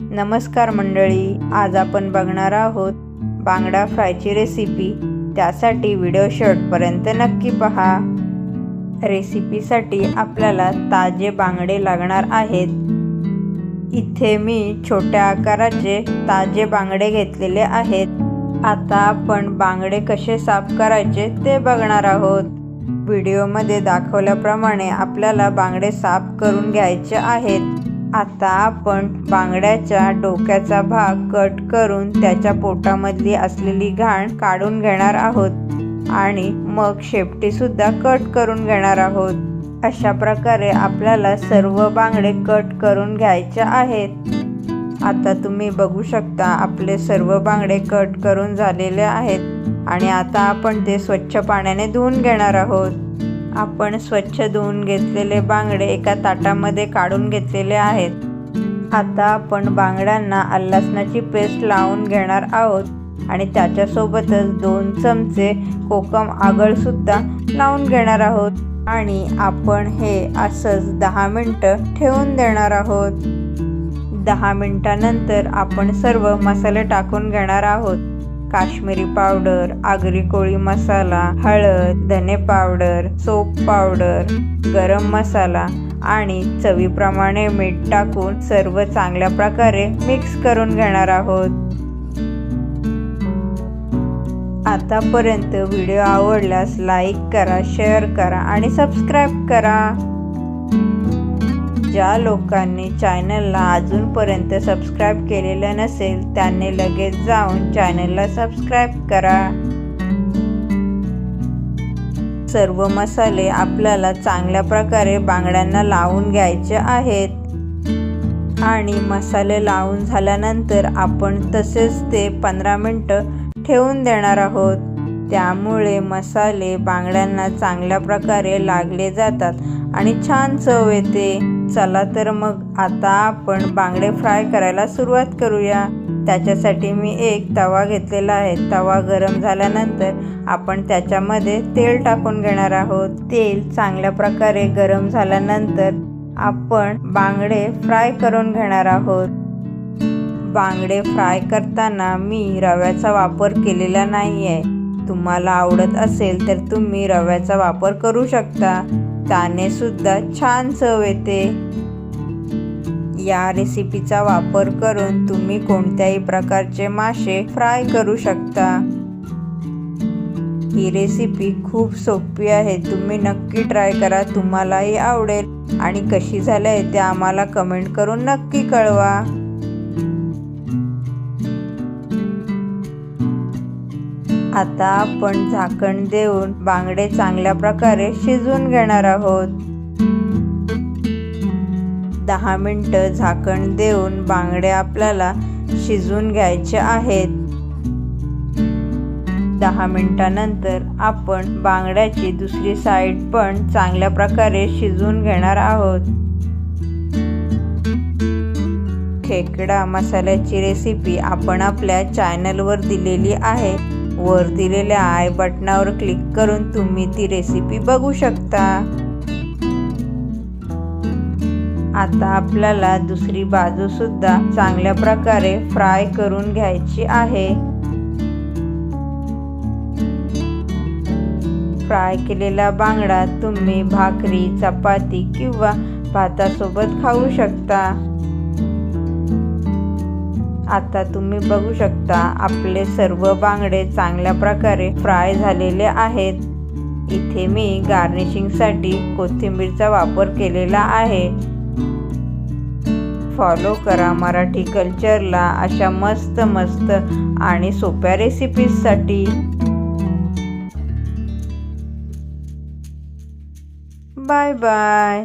नमस्कार मंडळी आज आपण बघणार आहोत बांगडा फ्रायची रेसिपी. त्यासाठी व्हिडिओ शेवटपर्यंत नक्की पहा. रेसिपीसाठी आपल्याला ताजे बांगडे लागणार आहेत. इथे मी छोट्या आकाराचे ताजे बांगडे घेतलेले आहेत. आता आपण बांगडे कसे साफ करायचे ते बघणार आहोत. व्हिडिओमध्ये दाखवल्याप्रमाणे आपल्याला बांगडे साफ करून घ्यायचे आहेत. आता आपण बांगड्याच्या डोक्याचा भाग कट करून त्याच्या पोटामधली असलेली घाण काढून घेणार आहोत. आणि मग शेपटी सुद्धा कट करून घेणार आहोत. अशा प्रकारे आपल्याला सर्व बांगडे कट करून घ्यायचे आहेत. आता तुम्ही बघू शकता आपले सर्व बांगडे कट करून झालेले आहेत. आणि आता आपण ते स्वच्छ पाण्याने धुवून घेणार आहोत. आपण स्वच्छ धुवून घेतलेले बांगडे एका ताटामध्ये काढून घेतलेले आहेत. आता आपण बांगड्यांना लसणाची पेस्ट लावून घेणार आहोत आणि त्याच्यासोबतच दोन चमचे कोकम आगळसुद्धा लावून घेणार आहोत. आणि आपण हे असंच दहा मिनटं ठेवून देणार आहोत. दहा मिनटानंतर आपण सर्व मसाले टाकून घेणार आहोत. काश्मीरी पावडर आगरी कोळी मसाला हळद धने पावडर सोप पावडर गरम मसाला आणि चवीप्रमाणे मीठ टाकून सर्व चांगल्या प्रकारे मिक्स करून घेणार आहोत. आतापर्यंत व्हिडिओ आवडल्यास लाईक करा शेअर करा आणि सबस्क्राईब करा. ज्या लोकांनी चॅनलला अजूनपर्यंत सबस्क्राईब केलेलं नसेल त्यांनी लगेच जाऊन चॅनलला सबस्क्राईब करा. सर्व मसाले आपल्याला चांगल्या प्रकारे बांगड्यांना लावून घ्यायचे आहेत. आणि मसाले लावून झाल्यानंतर आपण तसेच ते पंधरा मिनटं ठेवून देणार आहोत. त्यामुळे मसाले बांगड्यांना चांगल्या प्रकारे लागले जातात आणि छान चव येते. चला तर मग आता आपण बांगडे फ्राय करायला सुरुवात करूया. त्याच्यासाठी मी एक तवा घेतलेला आहे. तवा गरम झाल्यानंतर आपण त्याच्यामध्ये तेल टाकून घेणार आहोत. तेल चांगल्या प्रकारे गरम झाल्यानंतर आपण बांगडे फ्राय करून घेणार आहोत. बांगडे फ्राय करताना मी रव्याचा वापर केलेला नाही आहे तुम्हाला आवडत असेल तर तुम्ही रव्याचा वापर करू शकता. त्याने सुद्धा छान चव येते. या रेसिपीचा वापर करून तुम्ही कोणत्याही प्रकारचे मासे फ्राय करू शकता. ही रेसिपी खूप सोपी आहे. तुम्ही नक्की ट्राय करा. तुम्हालाही आवडेल. आणि कशी झाली आहे ते आम्हाला कमेंट करून नक्की कळवा. आता आपण झाकण देऊन बांगडे चांगल्या प्रकारे शिजवून घेणार आहोत. दहा मिनटं झाकण देऊन बांगडे आपल्याला शिजवून घ्यायचे आहेत. दहा मिनिटानंतर आपण बांगड्याची दुसरी साईड पण चांगल्या प्रकारे शिजवून घेणार आहोत. खेकडा मसाल्याची रेसिपी आपण आपल्या चॅनलवर दिलेली आहे. वर दिलेल्या आय बटनावर क्लिक करून तुम्ही ती रेसिपी बघू शकता. आता आपल्याला दुसरी बाजू सुद्धा चांगल्या प्रकारे फ्राय करून घ्यायची आहे. फ्राय केलेला बांगडा तुम्ही भाकरी चपाती किंवा भातासोबत खाऊ शकता. आता तुम्ही बघू शकता आपले सर्व बांगडे चांगल्या प्रकारे फ्राय झालेले आहेत. इथे मी गार्निशिंगसाठी कोथिंबीरचा वापर केलेला आहे. फॉलो करा मराठी कल्चरला अशा मस्त मस्त आणि सोप्या रेसिपीजसाठी. Bye bye.